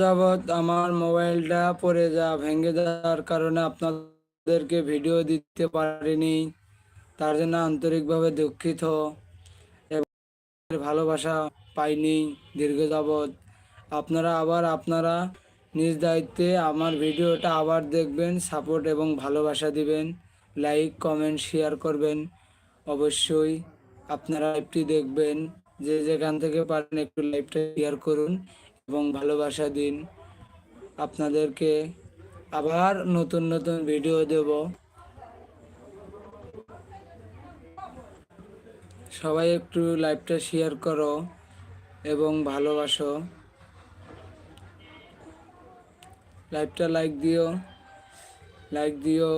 যাবৎ আমার মোবাইলটা পড়ে যা, ভেঙে যাওয়ার কারণে আপনাদেরকে ভিডিও দিতে পারিনি। তার জন্য আন্তরিকভাবে দুঃখিত ভালোবাসা পাইনি দীর্ঘ যাবৎ। আপনারা আবার আপনারা নিজ দায়িত্বে আমার ভিডিওটা আবার দেখবেন, সাপোর্ট এবং ভালোবাসা দিবেন। লাইক, কমেন্ট, শেয়ার করবেন। অবশ্যই আপনারা লাইভটি দেখবেন। যে যেখান থেকে পারেন একটু লাইভটা শেয়ার করুন। এবং ভালোবাসা দিন। আপনাদেরকে আবার নতুন নতুন ভিডিও দেব। সবাই একটু লাইভটা শেয়ার করো এবং ভালোবাসো। লাইভটা লাইক দিও লাইক দিও।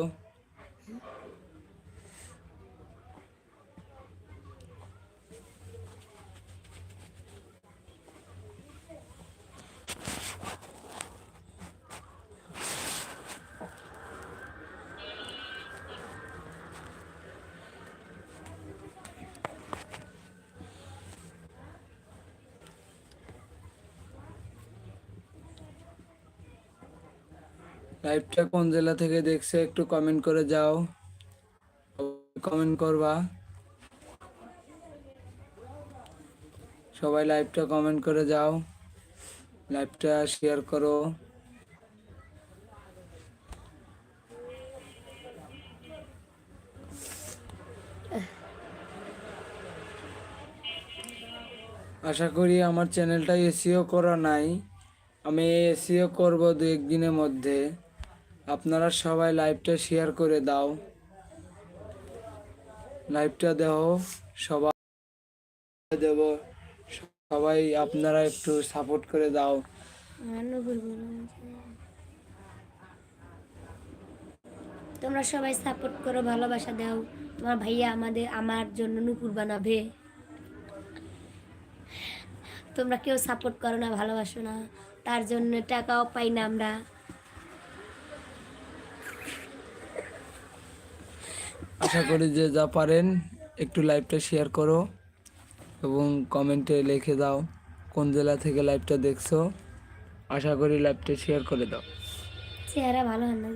লাইভটা কোন জেলা থেকে দেখছে একটু কমেন্ট করে যাও। কমেন্ট করবা। সবাই লাইভটা কমেন্ট করে যাও। লাইভটা শেয়ার করো। আশা করি আমার চ্যানেলটা এসিও করা নাই। আমি এসিও করব দু একদিনের মধ্যে। আপনারা সবাই লাইভটা শেয়ার করে দাও। লাইভটা দেও সবাই দেব, সবাই আপনারা একটু সাপোর্ট করে দাও। তোমরা সবাই সাপোর্ট করো, ভালোবাসা দাও। তোমার ভাইয়া আমাদের, আমার জন্য নুপুর বানাবে। তোমরা কেউ সাপোর্ট করো না, ভালোবাসো না। তার জন্য টাকাও পাই না আমরা। আশা করি যে যা পারেন, একটু লাইভটা শেয়ার করো এবং কমেন্টে লিখে দাও কোন জেলা থেকে লাইভটা দেখছ। আশা করি লাইভটা শেয়ার করে দাও। চেহারা ভালো হয় না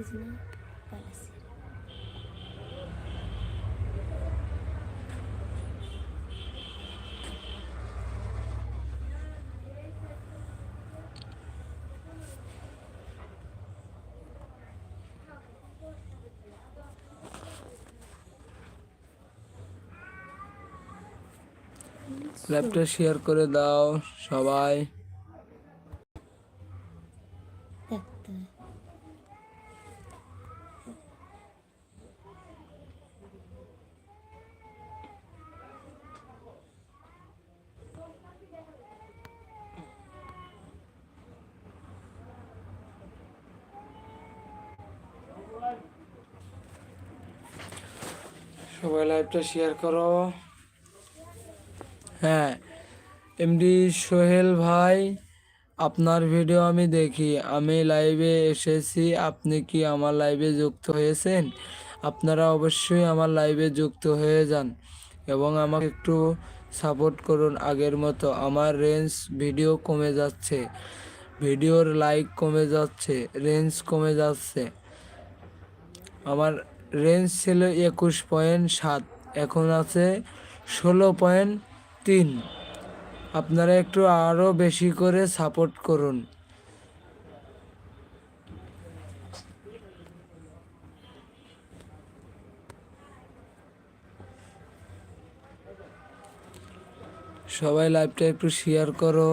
লাইভটা শেয়ার করে দাও সবাই। সবাই লাইভটা শেয়ার করো হ্যাঁ এমডি সোহেল ভাই, আপনার ভিডিও আমি দেখি। আমি লাইভে এসেছি। আপনি কি আমার লাইভে যুক্ত হয়েছেন? আপনারা অবশ্যই আমার লাইভে যুক্ত হয়ে যান এবং আমাকে একটু সাপোর্ট করুন আগের মতো। আমার রেঞ্জ ভিডিও কমে যাচ্ছে। ভিডিওর লাইক কমে যাচ্ছে। রেঞ্জ কমে যাচ্ছে। আমার রেঞ্জ ছিল একুশ পয়েন্ট সাত। এখন আছে ষোলো পয়েন্ট তিন। আপনারা একটু আরও বেশি করে সাপোর্ট করুন। সবাই লাইভটা একটু শেয়ার করো।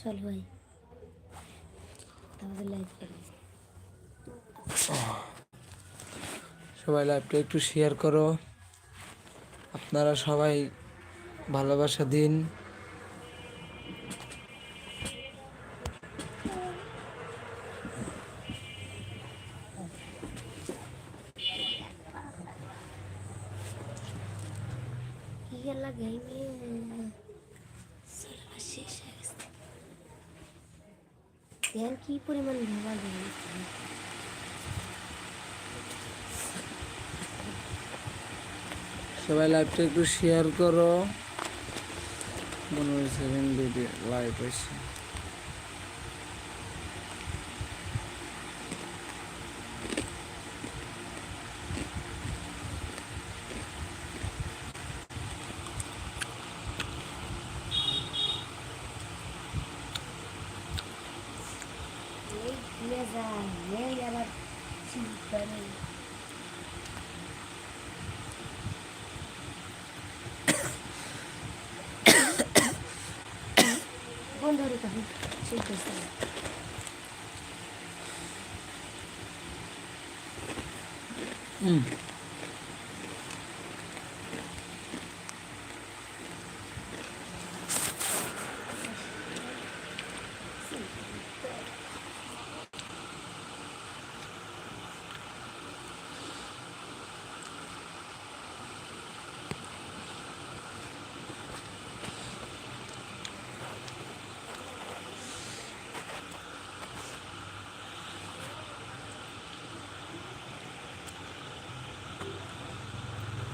চল ভাই। লাইভ করি সবাই লাইভটা একটু শেয়ার করো। আপনারা সবাই ভালোবাসা দিন। লাগে ধ্যান কি পরিমাণ ব্যবহার যায় সবাই লাইভটা একটু শেয়ার করো। মনে সেকেন্ড ভিডিও লাইভ হয়েছে। চিন্তা নেই বন্ধ করে তখন ঠিক আছে হুম